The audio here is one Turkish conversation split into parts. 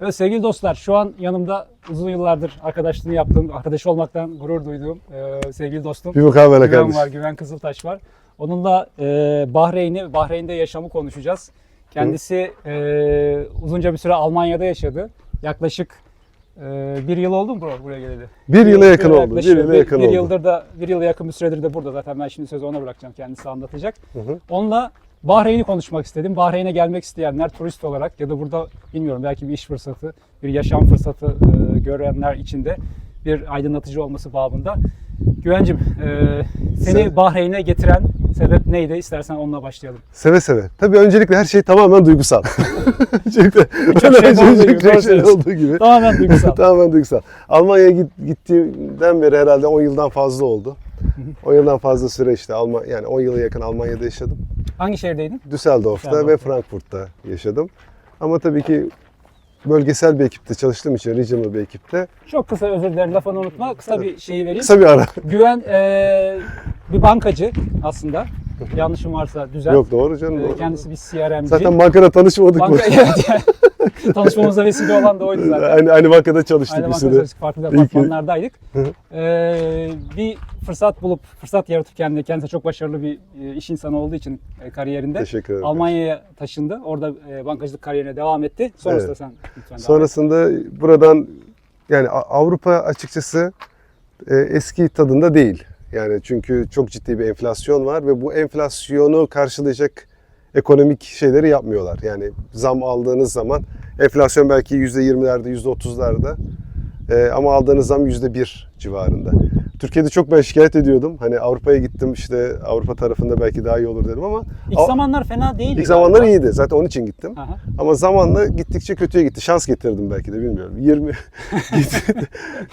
Evet sevgili dostlar şu an yanımda uzun yıllardır arkadaşlığını yaptığım, arkadaş olmaktan gurur duyduğum e, sevgili dostum Bir mukabele Güven kardeşim. var, Güven Kızıltaş var. Onunla e, Bahreyn'i, Bahreyn'de yaşamı konuşacağız. Kendisi e, uzunca bir süre Almanya'da yaşadı. Yaklaşık e, bir yıl oldu mu bro buraya geleli? Bir yıla yakın oldu. Bir yaklaşık. yıla yakın bir oldu. yıldır da bir yıla yakın bir süredir de burada zaten ben şimdi sözü ona bırakacağım kendisi anlatacak. Hı hı. Onunla Bahreyn'i konuşmak istedim. Bahreyn'e gelmek isteyenler turist olarak ya da burada bilmiyorum belki bir iş fırsatı, bir yaşam fırsatı e, görenler için de bir aydınlatıcı olması babında. Güvencim, e, seni Sen- Bahreyn'e getiren sebep neydi? İstersen onunla başlayalım. Seve seve. Tabii öncelikle her şey tamamen duygusal. Öncelikle Birçok şey gibi, birçok doğru şey söylüyorsun. olduğu gibi. Tamamen duygusal. tamamen duygusal. Almanya'ya git, gittiğimden beri herhalde 10 yıldan fazla oldu. 10 yıldan fazla süre işte Alman yani 10 yıla yakın Almanya'da yaşadım. Hangi şehirdeydin? Düsseldorf'ta Düsseldorf. ve Frankfurt'ta yaşadım. Ama tabii ki bölgesel bir ekipte çalıştığım için, regional bir ekipte Çok kısa özür dilerim lafını unutma. Kısa bir şeyi vereyim. kısa bir ara. Güven e, bir bankacı aslında. Yanlışım varsa düzelt. Yok doğru canım. E, doğru. kendisi bir CRM'ci. Zaten bankada tanışmadık mı? Banka, evet, yani. Tanışmamıza vesile olan da oydu zaten. Aynı, aynı bankada çalıştık Aynı bir bankada süre. çalıştık, farklı departmanlardaydık. Ee, bir fırsat bulup, fırsat yaratırken de kendisi çok başarılı bir e, iş insanı olduğu için e, kariyerinde Teşekkür ederim. Almanya'ya taşındı. Orada e, bankacılık kariyerine devam etti. Sonrasında Evet. sen lütfen. Sonrasında buradan yani Avrupa açıkçası eski tadında değil. Yani çünkü çok ciddi bir enflasyon var ve bu enflasyonu karşılayacak ekonomik şeyleri yapmıyorlar. Yani zam aldığınız zaman enflasyon belki %20'lerde, %30'larda e, ama aldığınız zam %1 civarında. Türkiye'de çok ben şikayet ediyordum. Hani Avrupa'ya gittim işte Avrupa tarafında belki daha iyi olur dedim ama İlk zamanlar fena değildi. ilk zamanlar galiba. iyiydi. Zaten onun için gittim. Aha. Ama zamanla gittikçe kötüye gitti. Şans getirdim belki de bilmiyorum. 20 gitti.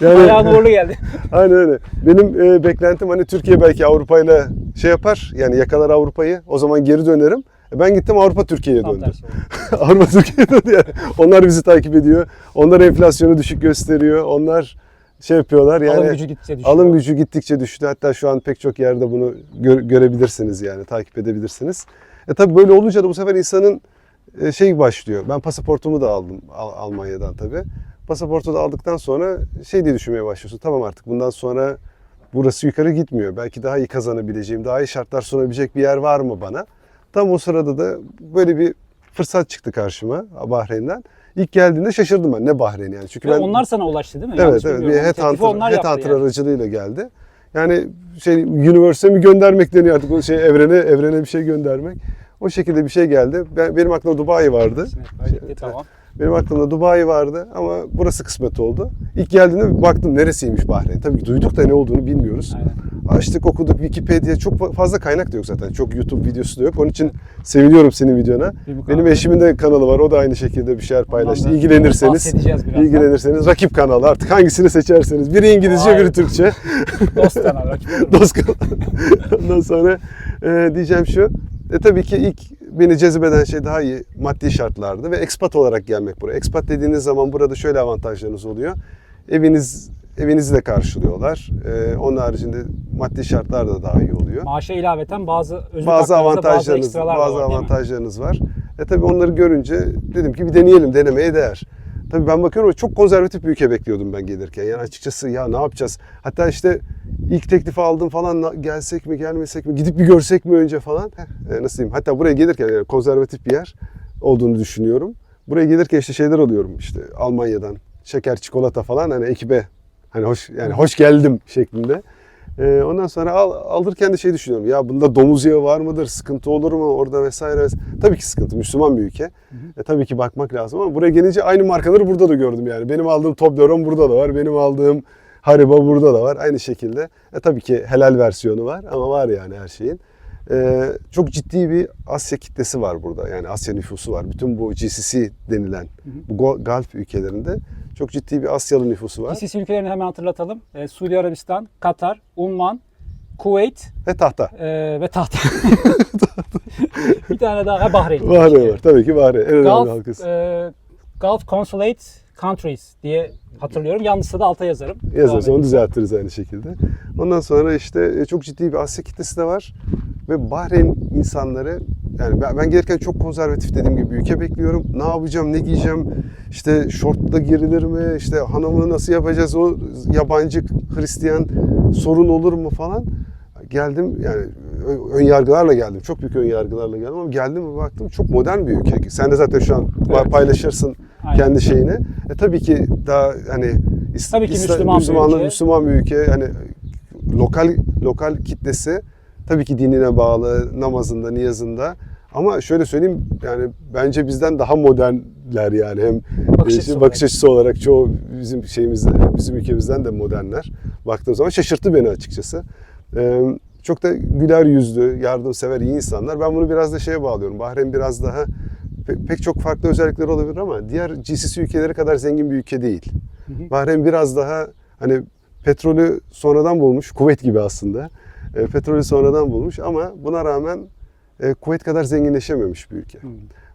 Bayağı uğurlu geldi. Aynen öyle. Benim e, beklentim hani Türkiye belki Avrupa ile şey yapar. Yani yakalar Avrupa'yı. O zaman geri dönerim. E, Ben gittim Avrupa Türkiye'ye Tam döndü. tersi oldu. Avrupa Türkiye'ye döndü yani. Onlar bizi takip ediyor. Onlar enflasyonu düşük gösteriyor. Onlar şey yapıyorlar yani. Alım gücü gittikçe düşüyor. Alım gücü gittikçe düştü. Hatta şu an pek çok yerde bunu gö- görebilirsiniz yani takip edebilirsiniz. E tabii böyle olunca da bu sefer insanın e, şey başlıyor. Ben pasaportumu da aldım Al- Almanya'dan tabii. Pasaportu da aldıktan sonra şey diye düşünmeye başlıyorsun. Tamam artık bundan sonra burası yukarı gitmiyor. Belki daha iyi kazanabileceğim, daha iyi şartlar sunabilecek bir yer var mı bana? Tam o sırada da böyle bir fırsat çıktı karşıma Bahreyn'den. İlk geldiğinde şaşırdım ben. Ne Bahreyn yani? Çünkü ben onlar sana ulaştı değil mi? Evet evet bir headhunter, headhunter yani. aracılığıyla geldi. Yani şey universe'e mi göndermek deniyor artık o şey evrene evrene bir şey göndermek. O şekilde bir şey geldi. Ben, benim aklımda Dubai vardı. Kısmet, böylelikle tamam. Benim aklımda Dubai vardı ama burası kısmet oldu. İlk geldiğinde bir baktım neresiymiş Bahreyn. Tabii ki duyduk da ne olduğunu bilmiyoruz. Aynen. Açtık okuduk Wikipedia çok fa- fazla kaynak da yok zaten. Çok YouTube videosu da yok. Onun için seviniyorum senin videona. Benim eşimin de kanalı var. O da aynı şekilde bir şeyler paylaştı. İlgilenirseniz ilgilenirseniz rakip kanalı artık hangisini seçerseniz. Biri İngilizce, Vay. biri Türkçe. Dost kanal, rakip? Dost kanalı. Ondan sonra e, diyeceğim şu. E tabii ki ilk beni cezbeden şey daha iyi maddi şartlardı ve expat olarak gelmek buraya. Expat dediğiniz zaman burada şöyle avantajlarınız oluyor. Eviniz evinizi de karşılıyorlar. E, onun haricinde maddi şartlar da daha iyi oluyor Maaşa ilaveten bazı özür bazı bazı avantajlarınız ekstralar bazı var, avantajlarınız var. E tabii onları görünce dedim ki bir deneyelim, denemeye değer. Tabii ben bakıyorum çok konservatif bir ülke bekliyordum ben gelirken. Yani açıkçası ya ne yapacağız? Hatta işte ilk teklifi aldım falan gelsek mi gelmesek mi gidip bir görsek mi önce falan. Heh, e, nasıl diyeyim? Hatta buraya gelirken yani konservatif bir yer olduğunu düşünüyorum. Buraya gelirken işte şeyler alıyorum işte Almanya'dan şeker, çikolata falan hani ekibe hani hoş yani hoş geldim şeklinde. Ee, ondan sonra al, alırken de şey düşünüyorum. Ya bunda domuz yağı var mıdır? Sıkıntı olur mu orada vesaire, vesaire. Tabii ki sıkıntı. Müslüman bir ülke. E, tabii ki bakmak lazım ama buraya gelince aynı markaları burada da gördüm yani. Benim aldığım Toblerone burada da var. Benim aldığım Haribo burada da var. Aynı şekilde. E, tabii ki helal versiyonu var ama var yani her şeyin. E, çok ciddi bir Asya kitlesi var burada. Yani Asya nüfusu var. Bütün bu GCC denilen bu Gulf ülkelerinde çok ciddi bir Asyalı nüfusu var. GCC ülkelerini hemen hatırlatalım. Ee, Suudi Arabistan, Katar, Umman, Kuveyt Ve tahta. e, ve Tahta. bir tane daha ha, Bahreyn. Bahreyn var. Tabii ki Bahreyn. En önemli Gulf, halkası. e, Gulf Consulate Countries diye hatırlıyorum. Yanlışsa da alta yazarım. Yazarız onu düzeltiriz aynı şekilde. Ondan sonra işte e, çok ciddi bir Asya kitlesi de var. Ve Bahreyn insanları yani ben, ben gelirken çok konservatif dediğim gibi bir ülke bekliyorum. Ne yapacağım, ne giyeceğim, işte şortla girilir mi, işte hanımını nasıl yapacağız, o yabancı Hristiyan sorun olur mu falan. Geldim yani ön yargılarla geldim. Çok büyük ön yargılarla geldim ama geldim ve baktım çok modern bir ülke. Sen de zaten şu an Evet. paylaşırsın Aynen. kendi şeyini. E tabii ki daha hani Tabii ki İslam- Müslüman bir ülke. Müslüman bir ülke. Hani lokal lokal kitlesi tabii ki dinine bağlı, namazında, niyazında. Ama şöyle söyleyeyim yani bence bizden daha modernler yani hem Bakış açısı bakış olarak. açısı olarak çoğu bizim şeyimizde bizim ülkemizden de modernler. Baktığım zaman şaşırttı beni açıkçası. Ee, çok da güler yüzlü, yardımsever, iyi insanlar. Ben bunu biraz da şeye bağlıyorum. Bahreyn biraz daha pe- pek çok farklı özellikleri olabilir ama diğer GCC ülkeleri kadar zengin bir ülke değil. Hı hı. Bahreyn biraz daha hani petrolü sonradan bulmuş, kuvvet gibi aslında. E, petrolü sonradan bulmuş ama buna rağmen e, kuvvet kadar zenginleşememiş bir ülke. Hı.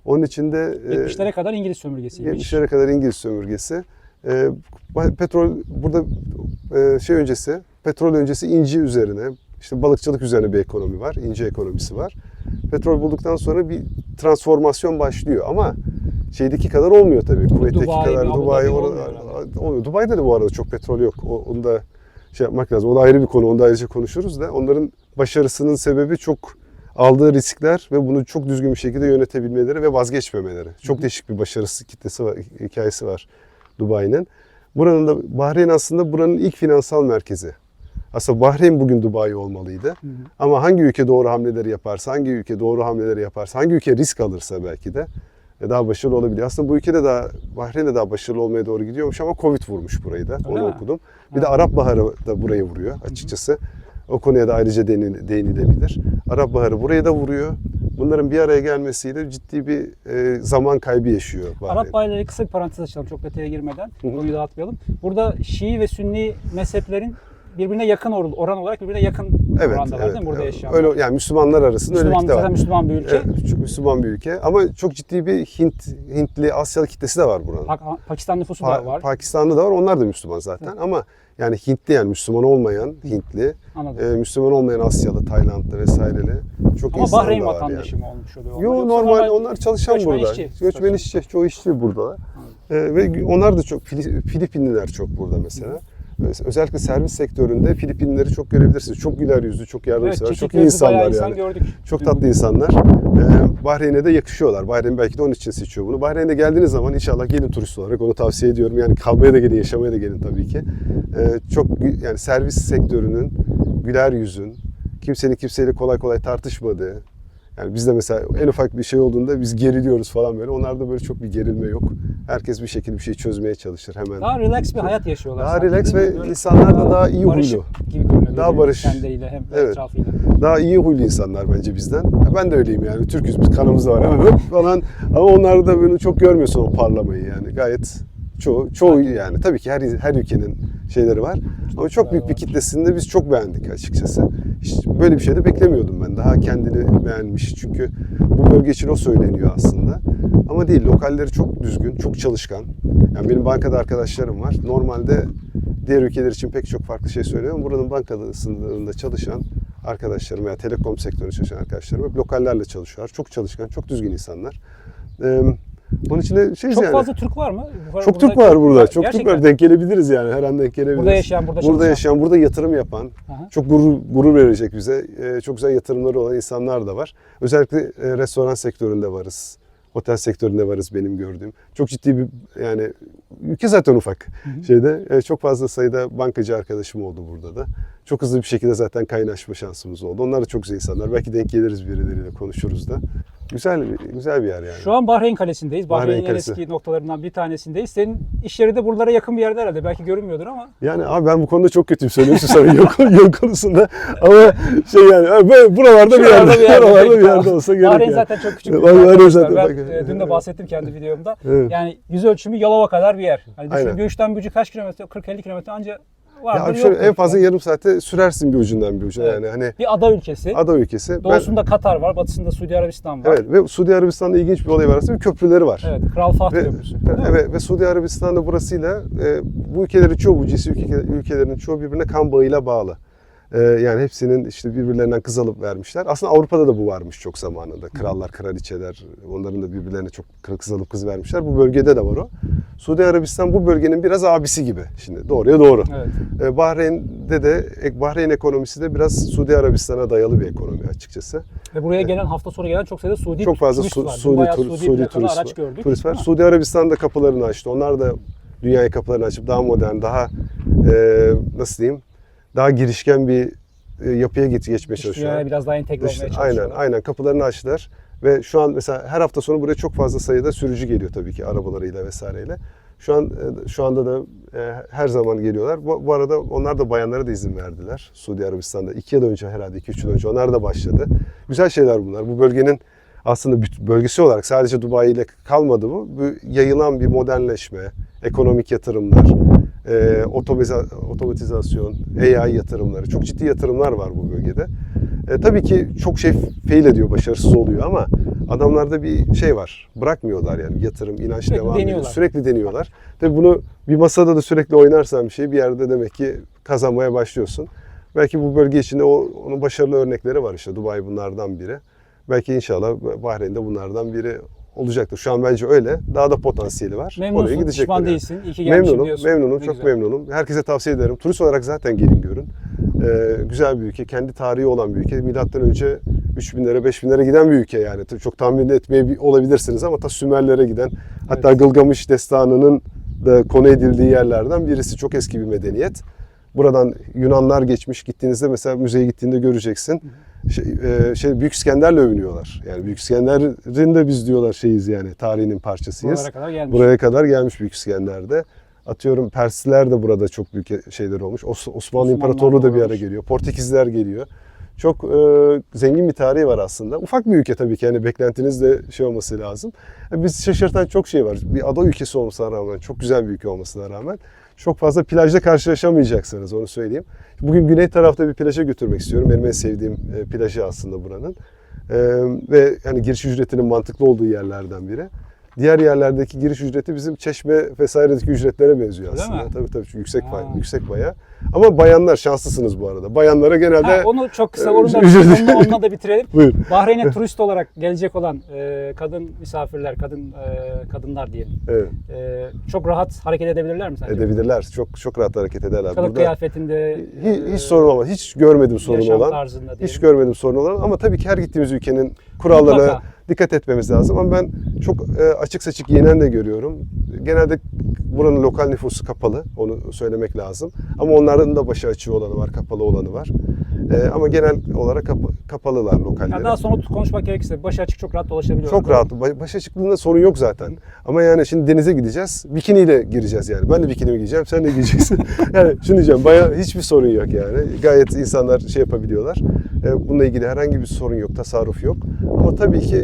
Onun için de e, 70'lere kadar İngiliz sömürgesiymiş. 70'lere kadar İngiliz sömürgesi. E, petrol burada e, şey öncesi, petrol öncesi inci üzerine, işte balıkçılık üzerine bir ekonomi var, inci ekonomisi var. Petrol bulduktan sonra bir transformasyon başlıyor ama şeydeki kadar olmuyor tabii. Kuvvetteki Dubai, kadar Dubai olmuyor olmuyor. Dubai'de de bu arada çok petrol yok. O, onu da şey yapmak lazım. O da ayrı bir konu. Onu da ayrıca konuşuruz da. Onların başarısının sebebi çok aldığı riskler ve bunu çok düzgün bir şekilde yönetebilmeleri ve vazgeçmemeleri. Çok değişik bir başarısı kitlesi var, hikayesi var Dubai'nin. Buranın da Bahreyn aslında buranın ilk finansal merkezi. Aslında Bahreyn bugün Dubai olmalıydı. Hı hı. Ama hangi ülke doğru hamleleri yaparsa, hangi ülke doğru hamleleri yaparsa, hangi ülke risk alırsa belki de e, daha başarılı olabiliyor. Aslında bu ülkede daha Bahreyn de daha başarılı olmaya doğru gidiyormuş ama Covid vurmuş burayı da. Onu mi? okudum. Bir de Arap Baharı da burayı vuruyor açıkçası. O konuya da ayrıca değini- değinilebilir. Arap Baharı buraya da vuruyor. Bunların bir araya gelmesiyle ciddi bir e, zaman kaybı yaşıyor Bahreyn. Arap bayrağı kısa bir parantez açalım çok detaya girmeden. Hı hı. Konuyu dağıtmayalım. Burada Şii ve Sünni mezheplerin birbirine yakın or- oran olarak birbirine yakın Evet, oranda var evet. değil mi burada Evet. yaşayan? Öyle yani Müslümanlar arasında öyle bir Müslüman, kitle var. Müslüman bir ülke. Evet, Müslüman bir ülke ama çok ciddi bir Hint Hintli Asyalı kitlesi de var buranın. Pak- Pakistan nüfusu Pa- da var. Pakistan'da da var. Onlar da Müslüman zaten ama yani Hintli yani Müslüman olmayan Hintli, Anladım. e, Müslüman olmayan Asyalı, Taylandlı vesaireli çok Ama Bahreyn vatandaşı yani. mı olmuş oluyor? onlar? Yo Yoksa normal onlar çalışan göçmen burada. işçi Göçmen işçi, çoğu işçi burada. E, ve onlar da çok Fili- Filipinliler çok burada mesela. Öz- Özellikle servis sektöründe Filipinlileri çok görebilirsiniz. Çok güler yüzlü, çok Evet, yardımsever, çekik çok iyi insanlar insan yani. gördük. Çok tatlı insanlar. Ee, Bahreyn'e de yakışıyorlar. Bahreyn belki de onun için seçiyor bunu. Bahreyn'e geldiğiniz zaman inşallah gelin turist olarak onu tavsiye ediyorum. Yani kalmaya da gelin, yaşamaya da gelin tabii ki. Ee, çok yani servis sektörünün güler yüzün, kimsenin kimseyle kolay kolay tartışmadığı, yani bizde mesela en ufak bir şey olduğunda biz geriliyoruz falan böyle. Onlarda böyle çok bir gerilme yok. Herkes bir şekilde bir şey çözmeye çalışır hemen. Daha relax bir hayat yaşıyorlar. Daha sanki, relax ve insanlar da daha iyi huylu. gibi görünüyor. Daha barış- Kendileriyle hem Evet. etrafıyla. Daha iyi huylu insanlar bence bizden. Ben de öyleyim yani. Türküz biz kanımız var hemen falan. Ama onlar da böyle çok görmüyorsun o parlamayı yani. Gayet çoğu çoğu yani tabii ki her her ülkenin şeyleri var. Ama çok büyük bir kitlesinde biz çok beğendik açıkçası. Hiç böyle bir şey de beklemiyordum ben. Daha kendini beğenmiş. Çünkü bu bölge için o söyleniyor aslında. Ama değil. Lokalleri çok düzgün, çok çalışkan. Yani benim bankada arkadaşlarım var. Normalde diğer ülkeler için pek çok farklı şey söylüyorum. Buranın bankasında çalışan arkadaşlarım veya telekom sektöründe çalışan arkadaşlarım hep lokallerle çalışıyorlar. Çok çalışkan, çok düzgün insanlar. Ee, onun için de şeyiz Çok yani. fazla Türk var mı? Bu- çok Türk var burada. Çok Türk var. Denk gelebiliriz yani. Her an denk gelebiliriz. Burada yaşayan, burada Burada yaşayan, burada yatırım yapan, Aha. çok gurur, gurur verecek bize. Ee, çok güzel yatırımları olan insanlar da var. Özellikle e, restoran sektöründe varız. Otel sektöründe varız benim gördüğüm. Çok ciddi bir yani ülke zaten ufak şeyde. e, çok fazla sayıda bankacı arkadaşım oldu burada da. Çok hızlı bir şekilde zaten kaynaşma şansımız oldu. Onlar da çok güzel insanlar. Belki denk geliriz birileriyle konuşuruz da. Güzel güzel bir yer yani. Şu an Bahreyn Kalesinde'yiz. Bahreyn Bahreyn'in en Kalesi. eski noktalarından bir tanesindeyiz. Senin iş yeri de buralara yakın bir yerde herhalde. Belki görünmüyordur ama. Yani abi ben bu konuda çok kötüyüm söylüyorsun sana yol, yol konusunda. Ama şey yani böyle buralarda bir Şuralarda yerde, buralarda bir yerde olsa gerek Bahreyn yani. zaten çok küçük bir Bahreyn arkadaşlar. zaten- Ben bak- e, dün de bahsettim kendi videomda. Evet. Yani yüz ölçümü Yalova kadar bir yer. Hani düşün Aynen. Göğüşten Bücü kaç kilometre? 40-50 kilometre anca vardır Ya şöyle en fazla yarım saate sürersin bir ucundan bir ucuna Evet. yani hani Bir ada ülkesi. ada ülkesi. Ben- Doğusunda Katar var, batısında Suudi Arabistan var. evet ve Suudi Arabistan'da ilginç bir olay var aslında bir köprüleri var. Evet, Kral Fatih Ve, Köprüsü. evet, ve Suudi Arabistan'da burasıyla e, bu ülkelerin çoğu, bu GCC ülke, ülkelerinin çoğu birbirine kan bağıyla bağlı. Ee, yani hepsinin işte birbirlerinden kız alıp vermişler. Aslında Avrupa'da da bu varmış çok zamanında. Krallar, kraliçeler onların da birbirlerine çok kız alıp kız vermişler. Bu bölgede de var o. Suudi Arabistan bu bölgenin biraz abisi gibi. Şimdi doğruya doğru. Evet. Ee, Bahreyn'de de Bahreyn ekonomisi de biraz Suudi Arabistan'a dayalı bir ekonomi açıkçası. Ve buraya gelen hafta sonu gelen çok sayıda Suudi Çok fazla turist Su- var. Suudi, tur- Suudi, Suudi turist, araç gördük. turist var. Suudi Arabistan da kapılarını açtı. Onlar da dünyaya kapılarını açıp daha modern, daha e, nasıl diyeyim, daha girişken bir e, yapıya geç, geçmeye Dış çalışıyorlar. biraz daha entegre İşte olmaya aynen, çalışıyorlar. aynen kapılarını açtılar. Ve şu an mesela her hafta sonu buraya çok fazla sayıda sürücü geliyor tabii ki arabalarıyla vesaireyle. Şu an e, şu anda da e, her zaman geliyorlar. Bu, bu arada onlar da bayanlara da izin verdiler. Suudi Arabistan'da. iki yıl önce herhalde, iki üç yıl önce onlar da başladı. Güzel şeyler bunlar. Bu bölgenin aslında bölgesi olarak sadece Dubai ile kalmadı bu. Bu yayılan bir modernleşme, ekonomik yatırımlar, e, otomiza- otomatizasyon, AI yatırımları. Çok ciddi yatırımlar var bu bölgede. E, tabii ki çok şey fail ediyor, başarısız oluyor ama adamlarda bir şey var. Bırakmıyorlar yani yatırım, inanç Sürekli devam ediyor. Sürekli deniyorlar. Tabii bunu bir masada da sürekli oynarsan bir şey bir yerde demek ki kazanmaya başlıyorsun. Belki bu bölge içinde o, onun başarılı örnekleri var işte. Dubai bunlardan biri. Belki inşallah Bahreyn'de bunlardan biri olacaktır. Şu an bence öyle. Daha da potansiyeli var. Oraya Memnunsun, gidecekler pişman yani. değilsin. İyi ki Memnunum, diyorsun. memnunum, Ne çok güzel. memnunum. Herkese tavsiye ederim. Turist olarak zaten gelin görün. Ee, güzel bir ülke, kendi tarihi olan bir ülke. Milattan önce 3000'lere, 5000'lere giden bir ülke yani. Tabii çok tahmin etmeye olabilirsiniz ama ta Sümerlere giden, hatta Gılgamış destanının da konu edildiği yerlerden birisi. Çok eski bir medeniyet. Buradan Yunanlar geçmiş. Gittiğinizde mesela müzeye gittiğinde göreceksin. Şey, e, şey Büyük İskender'le övünüyorlar. Yani Büyük İskender'in de biz diyorlar şeyiz yani tarihinin parçasıyız. Buralara kadar gelmiş. Buraya kadar gelmiş Büyük İskender'de. Atıyorum Persliler de burada çok büyük şeyler olmuş. Os- Osmanlı İmparatorluğu da bir ara geliyor. Portekizler geliyor. Çok e, zengin bir tarihi var aslında. Ufak bir ülke tabii ki. Yani beklentiniz de şey olması lazım. Yani biz şaşırtan çok şey var. Bir ada ülkesi olmasına rağmen, çok güzel bir ülke olmasına rağmen çok fazla plajda karşılaşamayacaksınız onu söyleyeyim. Bugün güney tarafta bir plaja götürmek istiyorum. Benim en sevdiğim e, plajı aslında buranın. E, ve yani giriş ücretinin mantıklı olduğu yerlerden biri. Diğer yerlerdeki giriş ücreti bizim çeşme vesairedeki ücretlere benziyor Öyle aslında. mi? Tabii tabii çünkü yüksek pay, yüksek baya. Ama bayanlar şanslısınız bu arada. Bayanlara genelde Ha, onu çok kısa e, onu da, onunla, onunla da bitirelim. Buyur. Bahreyn'e turist olarak gelecek olan e, kadın misafirler, kadın e, kadınlar diyelim. Evet, E, çok rahat hareket edebilirler mi sence? edebilirler. Çok çok rahat hareket ederler. Kılık kıyafetinde hiç, e, hiç sorun olmaz. Hiç görmedim sorun olan. Hiç görmedim sorun olan ama tabii ki her gittiğimiz ülkenin kurallarına Mutlaka. Dikkat etmemiz lazım. Ama ben çok e, açık saçık giyinen de görüyorum. Genelde buranın lokal nüfusu kapalı. Onu söylemek lazım. Ama onların da başı açığı olanı var, kapalı olanı var. E, ama genel olarak kapa- kapalılar lokalleri. Ya daha sonra konuşmak gerekirse başı açık çok rahat dolaşabiliyorlar. Çok rahat. Ba- Baş açıklığında sorun yok zaten. Ama yani şimdi denize gideceğiz. Bikiniyle gireceğiz yani. Ben de bikinimi giyeceğim. Sen de giyeceksin. yani şunu diyeceğim. Baya hiçbir sorun yok yani. Gayet insanlar şey yapabiliyorlar. E, Bununla ilgili herhangi bir sorun yok. Tasarruf yok. Ama tabii ki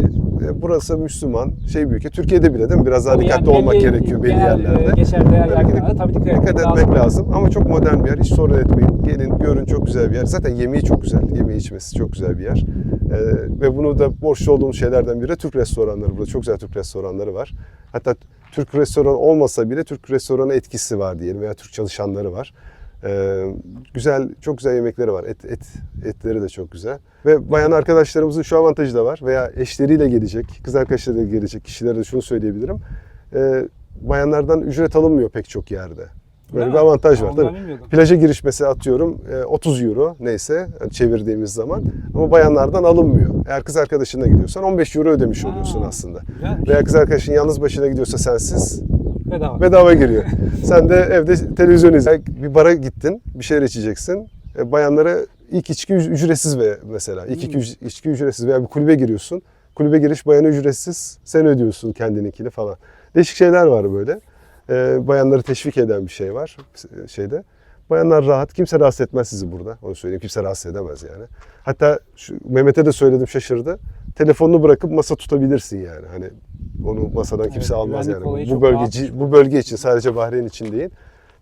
burası Müslüman şey bir ülke. Türkiye'de bile değil mi? Biraz daha Tabii dikkatli yani olmak belli- gerekiyor belli genel, yerlerde. e, geçer değer Belki de yargılarda tabii dikkat etmek dikkat lazım. etmek lazım. Ama çok modern bir yer. Hiç sorun etmeyin. Gelin görün çok güzel bir yer. Zaten yemeği çok güzel. Yemeği içmesi çok güzel bir yer. Ee, ve bunu da borçlu olduğumuz şeylerden biri de Türk restoranları. Burada çok güzel Türk restoranları var. Hatta Türk restoran olmasa bile Türk restoranı etkisi var diyelim veya Türk çalışanları var. Ee, güzel, çok güzel yemekleri var. Et, et, etleri de çok güzel. Ve bayan arkadaşlarımızın şu avantajı da var. Veya eşleriyle gelecek, kız arkadaşlarıyla gelecek kişilere de şunu söyleyebilirim. Ee, bayanlardan ücret alınmıyor pek çok yerde. Böyle Öyle bir mi? avantaj var onu ben tabii. bilmiyordum. Plaja giriş mesela atıyorum e, 30 euro neyse yani çevirdiğimiz zaman ama bayanlardan alınmıyor. Eğer kız arkadaşınla gidiyorsan 15 euro ödemiş Aa. oluyorsun aslında. Güzel. Veya kız arkadaşın yalnız başına gidiyorsa sensiz Bedava. bedava giriyor. Sen de evde televizyon izle. Bir bara gittin, bir şeyler içeceksin. E, bayanlara ilk içki üc- ücretsiz ve mesela ilk Hmm. içki ücretsiz veya bir kulübe giriyorsun. Kulübe giriş bayana ücretsiz. Sen ödüyorsun kendininkini falan. Değişik şeyler var böyle. E, bayanları teşvik eden bir şey var e, şeyde. Bayanlar rahat. Kimse rahatsız etmez sizi burada. Onu söyleyeyim. Kimse rahatsız edemez yani. Hatta şu, Mehmet'e de söyledim şaşırdı. Telefonunu bırakıp masa tutabilirsin yani. Hani onu masadan kimse Evet, almaz yani. Bu çok bölgeci bu bölge için sadece Bahreyn için değil.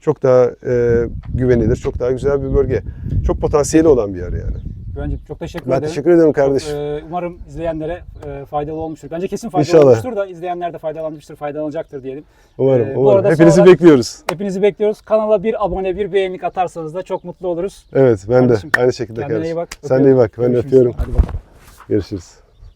Çok daha e, güvenilir, çok daha güzel bir bölge. Çok potansiyeli olan bir yer yani. Güvencim çok teşekkür Ben ederim. teşekkür ederim Çok, kardeş. e, umarım izleyenlere e, faydalı olmuştur. Bence kesin faydalı İnşallah. olmuştur da izleyenler de faydalanmıştır, faydalanacaktır diyelim. Umarım, e, umarım. Hepinizi sonra- bekliyoruz. Hepinizi bekliyoruz. Kanala bir abone, bir beğenilik atarsanız da çok mutlu oluruz. Evet, ben Kardeşim, de aynı şekilde Kendine kardeşim. iyi bak. Sen de iyi bak. Ben Görüşürüz. öpüyorum. Hadi bakalım. Görüşürüz.